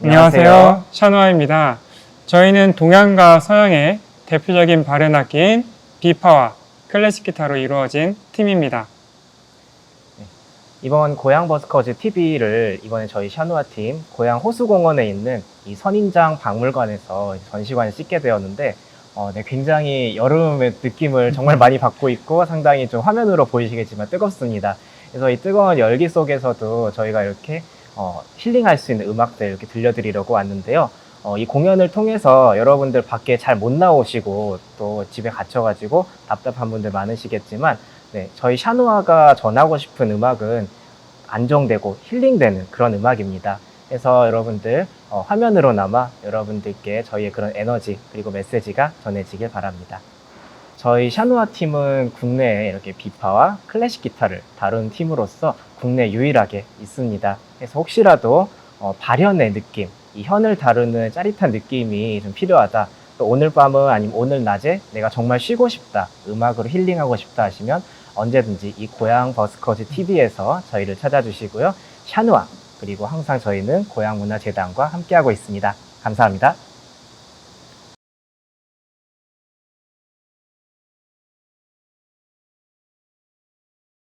안녕하세요. 샤노아입니다. 저희는 동양과 서양의 대표적인 발현 악기인 비파와 클래식 기타로 이루어진 팀입니다. 이번 고향 버스커즈 TV를 이번에 저희 샤누아 팀 고향 호수공원에 있는 이 선인장 박물관에서 전시관을 찍게 되었는데 어, 네, 굉장히 여름의 느낌을 정말 많이 받고 있고 상당히 좀 화면으로 보이시겠지만 뜨겁습니다. 그래서 이 뜨거운 열기 속에서도 저희가 이렇게 어, 힐링할 수 있는 음악들 이렇게 들려드리려고 왔는데요. 어, 이 공연을 통해서 여러분들 밖에 잘 못 나오시고 또 집에 갇혀가지고 답답한 분들 많으시겠지만 네, 저희 샤누아가 전하고 싶은 음악은 안정되고 힐링되는 그런 음악입니다. 그래서 여러분들 어, 화면으로나마 여러분들께 저희의 그런 에너지 그리고 메시지가 전해지길 바랍니다. 저희 샤누아 팀은 국내에 이렇게 비파와 클래식 기타를 다루는 팀으로서 국내 유일하게 있습니다. 그래서 혹시라도 어, 발현의 느낌, 이 현을 다루는 짜릿한 느낌이 좀 필요하다. 또 오늘 밤은 아니면 오늘 낮에 내가 정말 쉬고 싶다. 음악으로 힐링하고 싶다 하시면 언제든지 이 고향 버스커즈 TV에서 저희를 찾아주시고요. 샤누아 그리고 항상 저희는 고향문화재단과 함께하고 있습니다. 감사합니다.